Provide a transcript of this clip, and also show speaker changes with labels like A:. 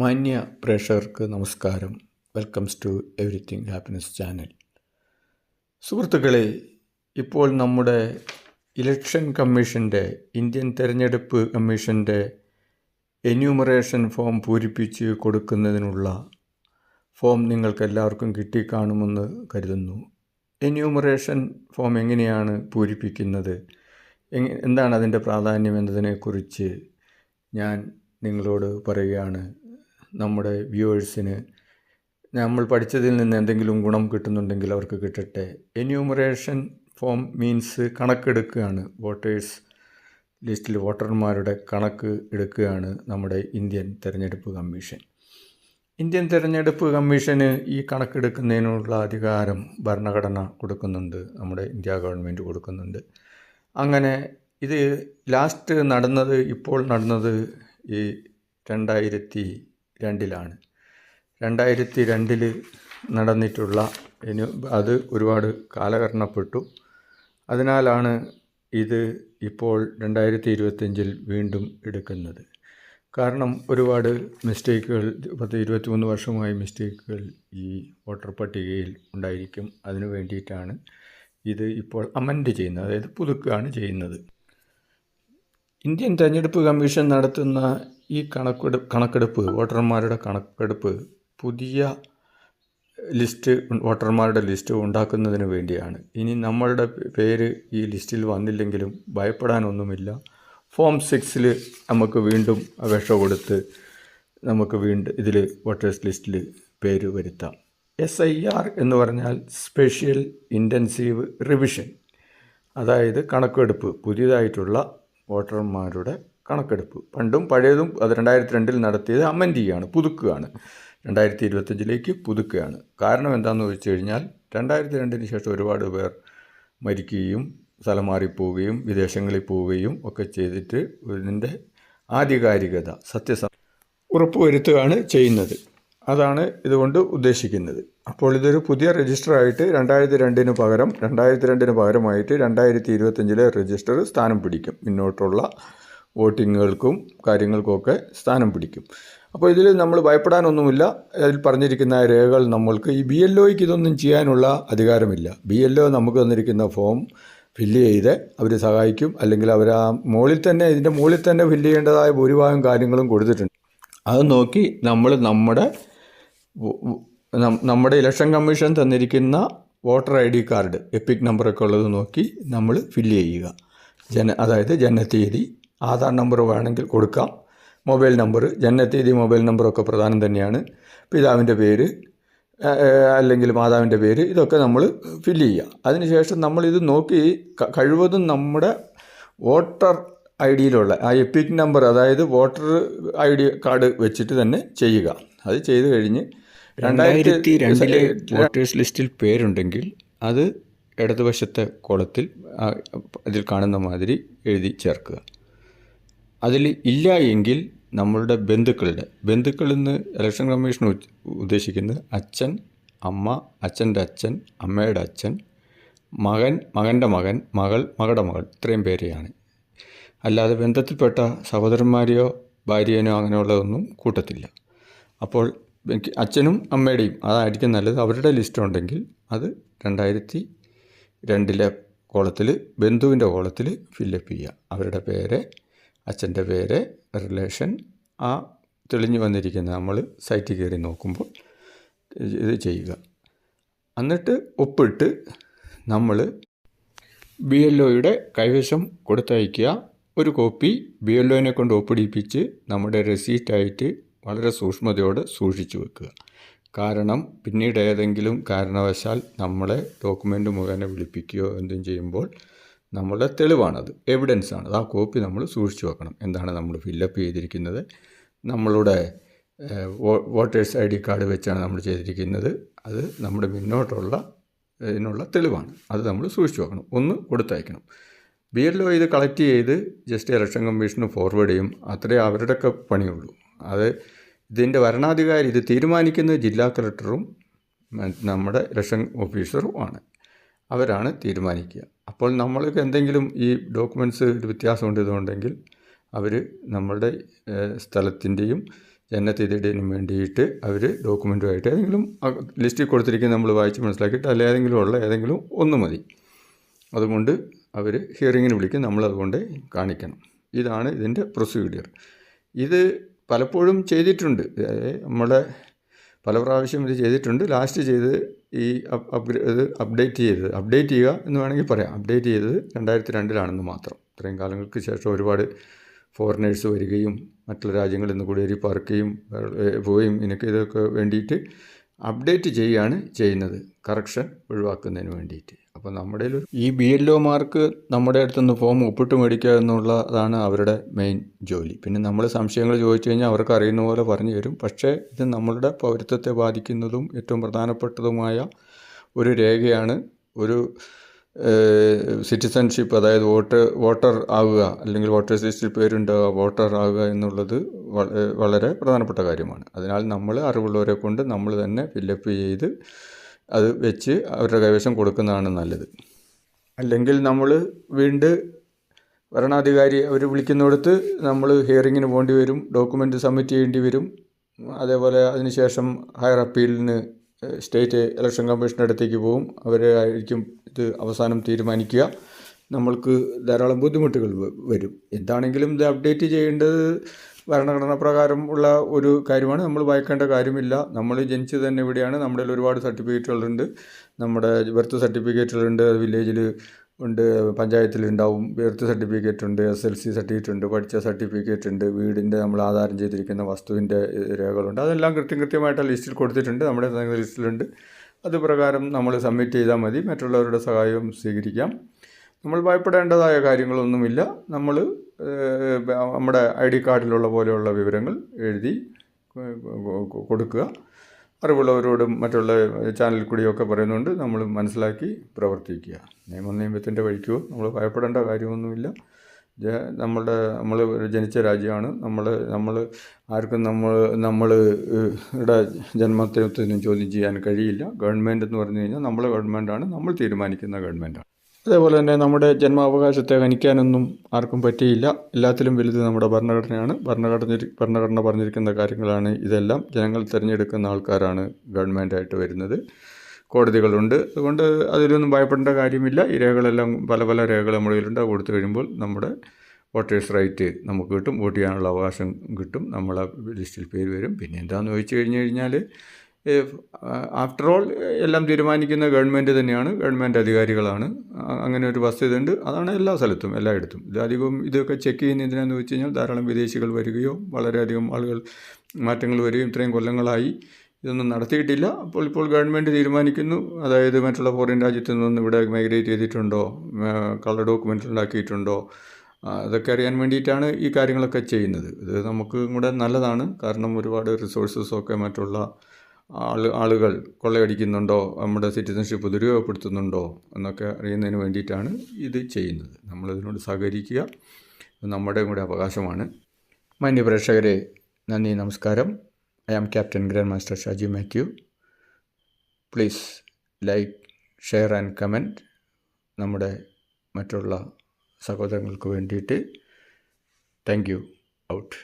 A: മാന്യ പ്രേക്ഷകർക്ക് നമസ്കാരം. Welcomes to everything happiness channel സുഹൃത്തുക്കളെ ഇപ്പോൾ നമ്മുടെ ഇലക്ഷൻ കമ്മീഷന്റെ ഇന്ത്യൻ തെരഞ്ഞെടുപ്പ് കമ്മീഷന്റെ എന്യൂമറേഷൻ ഫോം പൂരിപ്പിച്ച് കൊടുക്കുന്നതിനുള്ള ഫോം നിങ്ങൾക്ക് എല്ലാവർക്കും കിട്ടിക്കാണുമെന്ന് കരുതുന്നു. എന്യൂമറേഷൻ ഫോം എങ്ങനെയാണ് പൂരിപ്പിക്കുന്നത്? എന്താണ് അതിന്റെ പ്രാധാന്യം എന്നതിനെക്കുറിച്ച് ഞാൻ നിങ്ങളോട് പറയുകയാണ്. നമ്മുടെ വ്യൂവേഴ്സിന് നമ്മൾ പഠിച്ചതിൽ നിന്ന് എന്തെങ്കിലും ഗുണം കിട്ടുന്നുണ്ടെങ്കിൽ അവർക്ക് കിട്ടട്ടെ. എന്യൂമറേഷൻ ഫോം മീൻസ് കണക്കെടുക്കുകയാണ്. വോട്ടേഴ്സ് ലിസ്റ്റിൽ വോട്ടർമാരുടെ കണക്ക് എടുക്കുകയാണ് നമ്മുടെ ഇന്ത്യൻ തെരഞ്ഞെടുപ്പ് കമ്മീഷൻ. ഇന്ത്യൻ തെരഞ്ഞെടുപ്പ് കമ്മീഷന് ഈ കണക്കെടുക്കുന്നതിനുള്ള അധികാരം ഭരണഘടന കൊടുക്കുന്നുണ്ട്. നമ്മുടെ ഇന്ത്യ ഗവൺമെന്റ് കൊടുക്കുന്നുണ്ട്. അങ്ങനെ ഇത് ലാസ്റ്റ് നടന്നത് ഇപ്പോൾ നടന്നത് ഈ രണ്ടായിരത്തി രണ്ടിലാണ്. രണ്ടായിരത്തി രണ്ടിൽ നടന്നിട്ടുള്ള അത് ഒരുപാട് കാലഘട്ടപ്പെട്ടു അതിനാലാണ് ഇത് ഇപ്പോൾ രണ്ടായിരത്തി ഇരുപത്തഞ്ചിൽ വീണ്ടും എടുക്കുന്നത്. കാരണം ഒരുപാട് മിസ്റ്റേക്കുകൾ പത്ത് ഇരുപത്തി മൂന്ന് വർഷമായി മിസ്റ്റേക്കുകൾ ഈ വോട്ടർ പട്ടികയിൽ ഉണ്ടായിരിക്കും. അതിനു വേണ്ടിയിട്ടാണ് ഇത് ഇപ്പോൾ അമെൻഡ് ചെയ്യുന്നത് അതായത് പുതുക്കുകയാണ് ചെയ്യുന്നത്. ഇന്ത്യൻ തെരഞ്ഞെടുപ്പ് കമ്മീഷൻ നടത്തുന്ന ഈ കണക്കെടു കണക്കെടുപ്പ് വോട്ടർമാരുടെ കണക്കെടുപ്പ് പുതിയ ലിസ്റ്റ് വോട്ടർമാരുടെ ലിസ്റ്റ് ഉണ്ടാക്കുന്നതിന് വേണ്ടിയാണ്. ഇനി നമ്മളുടെ പേര് ഈ ലിസ്റ്റിൽ വന്നില്ലെങ്കിലും ഭയപ്പെടാനൊന്നുമില്ല. ഫോം സിക്സിൽ നമുക്ക് വീണ്ടും അപേക്ഷ കൊടുത്ത് നമുക്ക് വീണ്ടും ഇതിൽ വോട്ടേഴ്സ് ലിസ്റ്റിൽ പേര് വരുത്താം. എസ് ഐ ആർ എന്ന് പറഞ്ഞാൽ സ്പെഷ്യൽ ഇന്റൻസീവ് റിവിഷൻ. അതായത് കണക്കെടുപ്പ് പുതിയതായിട്ടുള്ള വോട്ടർമാരുടെ കണക്കെടുപ്പ്. പണ്ടും പഴയതും അത് രണ്ടായിരത്തി രണ്ടിൽ നടത്തിയത് അമെൻഡ് ചെയ്യുകയാണ് പുതുക്കുകയാണ്. രണ്ടായിരത്തി ഇരുപത്തഞ്ചിലേക്ക് പുതുക്കുകയാണ്. കാരണം എന്താണെന്ന് വെച്ച് കഴിഞ്ഞാൽ രണ്ടായിരത്തി രണ്ടിന് ശേഷം ഒരുപാട് പേർ മരിക്കുകയും സ്ഥലം മാറിപ്പോവുകയും വിദേശങ്ങളിൽ പോവുകയും ഒക്കെ ചെയ്തിട്ട് ഇതിന്റെ ആധികാരികത സത്യസ ഉറപ്പുവരുത്തുകയാണ് ചെയ്യുന്നത്. അതാണ് ഇതുകൊണ്ട് ഉദ്ദേശിക്കുന്നത്. അപ്പോൾ ഇതൊരു പുതിയ രജിസ്റ്ററായിട്ട് രണ്ടായിരത്തി രണ്ടിന് പകരം രണ്ടായിരത്തി രണ്ടിന് പകരമായിട്ട് രണ്ടായിരത്തി ഇരുപത്തഞ്ചിലെ രജിസ്റ്റർ സ്ഥാനം പിടിക്കും. മുന്നോട്ടുള്ള വോട്ടിങ്ങുകൾക്കും കാര്യങ്ങൾക്കുമൊക്കെ സ്ഥാനം പിടിക്കും. അപ്പോൾ ഇതിൽ നമ്മൾ ഭയപ്പെടാനൊന്നുമില്ല. അതിൽ പറഞ്ഞിരിക്കുന്ന രേഖകൾ നമ്മൾക്ക് ഈ ബി എൽ ഒയ്ക്ക് ഇതൊന്നും ചെയ്യാനുള്ള അധികാരമില്ല. ബി എൽ ഒ നമുക്ക് തന്നിരിക്കുന്ന ഫോം ഫില്ല് ചെയ്ത് അവർ സഹായിക്കും. അല്ലെങ്കിൽ അവർ ആ മുകളിൽ തന്നെ ഇതിന്റെ മുകളിൽ തന്നെ ഫില്ല് ചെയ്യേണ്ടതായ ഭൂരിഭാഗം കാര്യങ്ങളും കൊടുത്തിട്ടുണ്ട്. അത് നോക്കി നമ്മൾ നമ്മുടെ നമ്മുടെ ഇലക്ഷൻ കമ്മീഷൻ തന്നിരിക്കുന്ന voter I D card EPIC നമ്പറൊക്കെ ഉള്ളത് നോക്കി നമ്മൾ ഫില്ല് ചെയ്യുക. ജന അതായത് ജനനത്തീയതി ആധാർ നമ്പർ വേണമെങ്കിൽ കൊടുക്കാം. മൊബൈൽ നമ്പർ ജനനത്തീയതി മൊബൈൽ നമ്പറൊക്കെ പ്രധാനം തന്നെയാണ്. പിതാവിന്റെ പേര് അല്ലെങ്കിൽ മാതാവിന്റെ പേര് ഇതൊക്കെ നമ്മൾ ഫില്ല് ചെയ്യുക. അതിനുശേഷം നമ്മളിത് നോക്കി കഴിവതും നമ്മുടെ വോട്ടർ ഐ ഡിയിലുള്ള ആ എപ്പിക് നമ്പർ അതായത് വോട്ടർ ഐ ഡി കാർഡ് വെച്ചിട്ട് തന്നെ ചെയ്യുക. അത് ചെയ്ത് കഴിഞ്ഞ് രണ്ടായിരത്തി രണ്ടിലെ വോട്ടേഴ്സ് ലിസ്റ്റിൽ പേരുണ്ടെങ്കിൽ അത് ഇടതുവശത്തെ കോളത്തിൽ അതിൽ കാണുന്ന മാതിരി എഴുതി ചേർക്കുക. അതിൽ ഇല്ല എങ്കിൽ നമ്മളുടെ ബന്ധുക്കളുടെ ബന്ധുക്കളിൽ ഇലക്ഷൻ കമ്മീഷൻ ഉദ്ദേശിക്കുന്നത് അച്ഛൻ അമ്മ അച്ഛന്റെ അച്ഛൻ അമ്മയുടെ അച്ഛൻ മകൻ മകന്റെ മകൻ മകൾ മകളുടെ മകൾ ഇത്രയും പേരെയാണ്. അല്ലാതെ ബന്ധത്തിൽപ്പെട്ട സഹോദരന്മാരെയോ ഭാര്യേനോ അങ്ങനെയുള്ളതൊന്നും കൂട്ടത്തില്ല. അപ്പോൾ അച്ഛനും അമ്മയുടെയും അതായിരിക്കും നല്ലത്. അവരുടെ ലിസ്റ്റ് ഉണ്ടെങ്കിൽ അത് രണ്ടായിരത്തി രണ്ടിലെ കോളത്തിൽ ബന്ധുവിന്റെ കോളത്തിൽ ഫില്ലപ്പ് ചെയ്യുക. അവരുടെ പേര് അച്ഛന്റെ പേര് റിലേഷൻ ആ തെളിഞ്ഞു വന്നിരിക്കുന്ന നമ്മൾ സൈറ്റിൽ കയറി നോക്കുമ്പോൾ ഇത് ചെയ്യുക. എന്നിട്ട് ഒപ്പിട്ട് നമ്മൾ ബി എൽ ഒയുടെ കൈവശം കൊടുത്തയക്കുക ഒരു കോപ്പി ബി എൽ ഒനെ കൊണ്ട് ഒപ്പിടിപ്പിച്ച് നമ്മുടെ റെസീറ്റായിട്ട് വളരെ സൂക്ഷ്മതയോടെ സൂക്ഷിച്ചു വെക്കുക. കാരണം പിന്നീട് ഏതെങ്കിലും കാരണവശാൽ നമ്മളെ ഡോക്യുമെന്റ് മുഖേന വിളിപ്പിക്കുകയോ എന്തും ചെയ്യുമ്പോൾ നമ്മളുടെ തെളിവാണത്. എവിഡൻസ് ആണ്. ആ കോപ്പി നമ്മൾ സൂക്ഷിച്ചു വെക്കണം. എന്താണ് നമ്മൾ ഫില്ലപ്പ് ചെയ്തിരിക്കുന്നത്? നമ്മളുടെ വോട്ടേഴ്സ് ഐ ഡി കാർഡ് വെച്ചാണ് നമ്മൾ ചെയ്തിരിക്കുന്നത്. അത് നമ്മുടെ മുന്നോട്ടുള്ള ഇതിനുള്ള തെളിവാണ്. അത് നമ്മൾ സൂക്ഷിച്ചു വെക്കണം. ഒന്ന് കൊടുത്തയക്കണം. ബി എൽ ഒ ഇത് കളക്ട് ചെയ്ത് ജസ്റ്റ് ഇലക്ഷൻ കമ്മീഷന് ഫോർവേഡ് ചെയ്യും. അത്രേ അവരുടെയൊക്കെ പണിയുള്ളൂ. അത് ഇതിന്റെ വരണാധികാരി ഇത് തീരുമാനിക്കുന്നത് ജില്ലാ കളക്ടറും നമ്മുടെ ഇലക്ഷൻ ഓഫീസറും ആണ്. അവരാണ് തീരുമാനിക്കുക. അപ്പോൾ നമ്മൾക്ക് എന്തെങ്കിലും ഈ ഡോക്യുമെന്റ്സ് വ്യത്യാസം ഉണ്ടെന്നുണ്ടെങ്കിൽ അവർ നമ്മളുടെ സ്ഥലത്തിന്റെയും ജനനത്തീയതിയുടെയും വേണ്ടിയിട്ട് അവർ ഡോക്യുമെന്റുമായിട്ട് ഏതെങ്കിലും ലിസ്റ്റിൽ കൊടുത്തിരിക്കുന്ന നമ്മൾ വായിച്ച് മനസ്സിലാക്കിയിട്ട് അല്ല ഏതെങ്കിലും ഉള്ള ഏതെങ്കിലും ഒന്ന് മതി. അതുകൊണ്ട് അവർ ഹിയറിങ്ങിന് വിളിക്കും നമ്മളതുകൊണ്ട് കാണിക്കണം. ഇതാണ് ഇതിന്റെ പ്രൊസീഡിയർ. ഇത് പലപ്പോഴും ചെയ്തിട്ടുണ്ട്. നമ്മുടെ പല പ്രാവശ്യം ഇത് ചെയ്തിട്ടുണ്ട്. ലാസ്റ്റ് ചെയ്ത് ഈ ഇത് അപ്ഡേറ്റ് ചെയ്തത്. അപ്ഡേറ്റ് ചെയ്യുക എന്ന് വേണമെങ്കിൽ പറയാം. അപ്ഡേറ്റ് ചെയ്തത് രണ്ടായിരത്തി രണ്ടിലാണെന്ന് മാത്രം. ഇത്രയും കാലങ്ങൾക്ക് ശേഷം ഒരുപാട് ഫോറിനേഴ്സ് വരികയും മറ്റുള്ള രാജ്യങ്ങളിൽ നിന്ന് കുടിയേറി പാർക്കുകയും പോവുകയും എനിക്ക് ഇതൊക്കെ വേണ്ടിയിട്ട് അപ്ഡേറ്റ് ചെയ്യുകയാണ് ചെയ്യുന്നത്. കറക്ഷൻ ഒഴിവാക്കുന്നതിന് വേണ്ടിയിട്ട്. അപ്പോൾ നമ്മുടെ ഈ ബി എൽ ഒമാർക്ക് നമ്മുടെ അടുത്തുനിന്ന് ഫോം ഒപ്പിട്ട് മേടിക്കുക എന്നുള്ളതാണ് അവരുടെ മെയിൻ ജോലി. പിന്നെ നമ്മൾ സംശയങ്ങൾ ചോദിച്ചു കഴിഞ്ഞാൽ അവർക്ക് അറിയുന്ന പോലെ പറഞ്ഞു തരും. പക്ഷേ ഇത് നമ്മളുടെ പൗരത്വത്തെ ബാധിക്കുന്നതും ഏറ്റവും പ്രധാനപ്പെട്ടതുമായ ഒരു രേഖയാണ്. ഒരു സിറ്റിസൺഷിപ്പ് അതായത് വോട്ട് വോട്ടർ ആവുക അല്ലെങ്കിൽ വോട്ടേഴ്സ് ലിസ്റ്റിൽ പേരുണ്ടാവുക വോട്ടർ ആവുക എന്നുള്ളത് വളരെ പ്രധാനപ്പെട്ട കാര്യമാണ്. അതിനാൽ നമ്മൾ അറിവുള്ളവരെ കൊണ്ട് നമ്മൾ തന്നെ ഫില്ലപ്പ് ചെയ്ത് അത് വെച്ച് അവരുടെ കൈവശം കൊടുക്കുന്നതാണ് നല്ലത്. അല്ലെങ്കിൽ നമ്മൾ വീണ്ടും ഭരണാധികാരി അവർ വിളിക്കുന്നിടത്ത് നമ്മൾ ഹിയറിങ്ങിന് പോകേണ്ടി വരും ഡോക്യുമെന്റ് സബ്മിറ്റ് ചെയ്യേണ്ടി വരും. അതേപോലെ അതിനുശേഷം ഹയർ അപ്പീലിന് സ്റ്റേറ്റ് ഇലക്ഷൻ കമ്മീഷന്റെ അടുത്തേക്ക് പോകും അവരായിരിക്കും ഇത് അവസാനം തീരുമാനിക്കുക. നമ്മൾക്ക് ധാരാളം ബുദ്ധിമുട്ടുകൾ വരും. എന്താണെങ്കിലും ഇത് അപ്ഡേറ്റ് ചെയ്യേണ്ടത് ഭരണഘടന പ്രകാരം ഉള്ള ഒരു കാര്യമാണ്. നമ്മൾ വായിക്കേണ്ട കാര്യമില്ല. നമ്മൾ ജനിച്ചു തന്നെ ഇവിടെയാണ്. നമ്മുടെ ഒരുപാട് സർട്ടിഫിക്കറ്റുകളുണ്ട് നമ്മുടെ ബർത്ത് സർട്ടിഫിക്കറ്റുകളുണ്ട് വില്ലേജിൽ ഉണ്ട് പഞ്ചായത്തിലുണ്ടാവും ബർത്ത് സർട്ടിഫിക്കറ്റ് ഉണ്ട് എസ് എൽ സി സർട്ടിഫിക്കറ്റ് ഉണ്ട് പഠിച്ച സർട്ടിഫിക്കറ്റ് ഉണ്ട്. വീടിന്റെ നമ്മൾ ആധാരം ചെയ്തിരിക്കുന്ന വസ്തുവിന്റെ രേഖകളുണ്ട്. അതെല്ലാം കൃത്യം കൃത്യമായിട്ട് ലിസ്റ്റിൽ കൊടുത്തിട്ടുണ്ട്. നമ്മുടെ ലിസ്റ്റിലുണ്ട് അത് പ്രകാരം നമ്മൾ സബ്മിറ്റ് ചെയ്താൽ മതി. മറ്റുള്ളവരുടെ സഹായവും സ്വീകരിക്കാം. നമ്മൾ ഭയപ്പെടേണ്ടതായ കാര്യങ്ങളൊന്നുമില്ല. നമ്മൾ നമ്മുടെ ഐ ഡി കാർഡിലുള്ള പോലെയുള്ള വിവരങ്ങൾ എഴുതി കൊടുക്കുക. അറിവുള്ളവരോടും മറ്റുള്ള ചാനലിൽ കൂടിയൊക്കെ പറയുന്നുണ്ട്. നമ്മൾ മനസ്സിലാക്കി പ്രവർത്തിക്കുക. നിയമം നിയമത്തിന്റെ വഴിക്കോ നമ്മൾ ഭയപ്പെടേണ്ട കാര്യമൊന്നുമില്ല. നമ്മളുടെ നമ്മൾ ജനിച്ച രാജ്യമാണ്. നമ്മൾ നമ്മൾ ആർക്കും നമ്മൾ നമ്മൾ ഇവിടെ ജന്മത്വത്തിനും ചോദ്യം ചെയ്യാൻ കഴിയില്ല. ഗവൺമെന്റ് എന്ന് പറഞ്ഞു കഴിഞ്ഞാൽ നമ്മളെ ഗവൺമെന്റാണ് നമ്മൾ തീരുമാനിക്കുന്ന ഗവൺമെന്റാണ് അതേപോലെ തന്നെ നമ്മുടെ ജന്മാവകാശത്തെ ഹനിക്കാനൊന്നും ആർക്കും പറ്റിയില്ല. എല്ലാത്തിലും വലുത് നമ്മുടെ ഭരണഘടനയാണ്. ഭരണഘടന ഭരണഘടന പറഞ്ഞിരിക്കുന്ന കാര്യങ്ങളാണ് ഇതെല്ലാം. ജനങ്ങൾ തിരഞ്ഞെടുക്കുന്ന ആൾക്കാരാണ് ഗവൺമെന്റായിട്ട് വരുന്നത്. കോടതികളുണ്ട്. അതുകൊണ്ട് അതിലൊന്നും ഭയപ്പെടേണ്ട കാര്യമില്ല. ഈ രേഖകളെല്ലാം പല പല രേഖകൾ നമ്മുടെ കയ്യിലുണ്ട് കൊടുത്തു കഴിയുമ്പോൾ നമ്മുടെ വോട്ടേഴ്സ് റൈറ്റ് നമുക്ക് കിട്ടും. വോട്ട് ചെയ്യാനുള്ള അവകാശം കിട്ടും. നമ്മളെ ലിസ്റ്റിൽ പേര് വരും. പിന്നെ എന്താണെന്ന് ചോദിച്ചു കഴിഞ്ഞ് കഴിഞ്ഞാൽ ആഫ്റ്റർ ഓൾ എല്ലാം തീരുമാനിക്കുന്ന ഗവൺമെന്റ് തന്നെയാണ്. ഗവൺമെന്റ് അധികാരികളാണ്. അങ്ങനെ ഒരു വസ്തുതയുണ്ട്. അതാണ് എല്ലാ സ്ഥലത്തും എല്ലായിടത്തും. ഇത് ഇതൊക്കെ ചെക്ക് ചെയ്യുന്നതിനാന്ന് വെച്ച് കഴിഞ്ഞാൽ ധാരാളം വിദേശികൾ വരികയോ വളരെയധികം ആളുകൾ മാറ്റങ്ങൾ വരികയും ഇത്രയും കൊല്ലങ്ങളായി ഇതൊന്നും നടത്തിയിട്ടില്ല. അപ്പോൾ ഇപ്പോൾ ഗവൺമെന്റ് തീരുമാനിക്കുന്നു. അതായത് മറ്റുള്ള ഫോറിൻ രാജ്യത്തു നിന്നും ഇവിടെ മൈഗ്രേറ്റ് ചെയ്തിട്ടുണ്ടോ? കളർ ഡോക്യുമെന്റ് ഉണ്ടാക്കിയിട്ടുണ്ടോ? അതൊക്കെ അറിയാൻ വേണ്ടിയിട്ടാണ് ഈ കാര്യങ്ങളൊക്കെ ചെയ്യുന്നത്. ഇത് നമുക്ക് കൂടെ നല്ലതാണ്. കാരണം ഒരുപാട് റിസോഴ്സസൊക്കെ മറ്റുള്ള ആൾ ആളുകൾ കൊള്ളയടിക്കുന്നുണ്ടോ? നമ്മുടെ സിറ്റിസൺഷിപ്പ് ദുരുപയോഗപ്പെടുത്തുന്നുണ്ടോ? എന്നൊക്കെ അറിയുന്നതിന് വേണ്ടിയിട്ടാണ് ഇത് ചെയ്യുന്നത്. നമ്മളിതിനോട് സഹകരിക്കുക. നമ്മുടെ കൂടെ അവകാശമാണ്. മാന്യ പ്രേക്ഷകരെ നന്ദി നമസ്കാരം. Am captain grand master Shaji Mathew please like share and comment നമ്മുടെ മറ്റുള്ള സഹോദരങ്ങൾക്ക് വേണ്ടിയിട്ട് താങ്ക് യു ഔട്ട്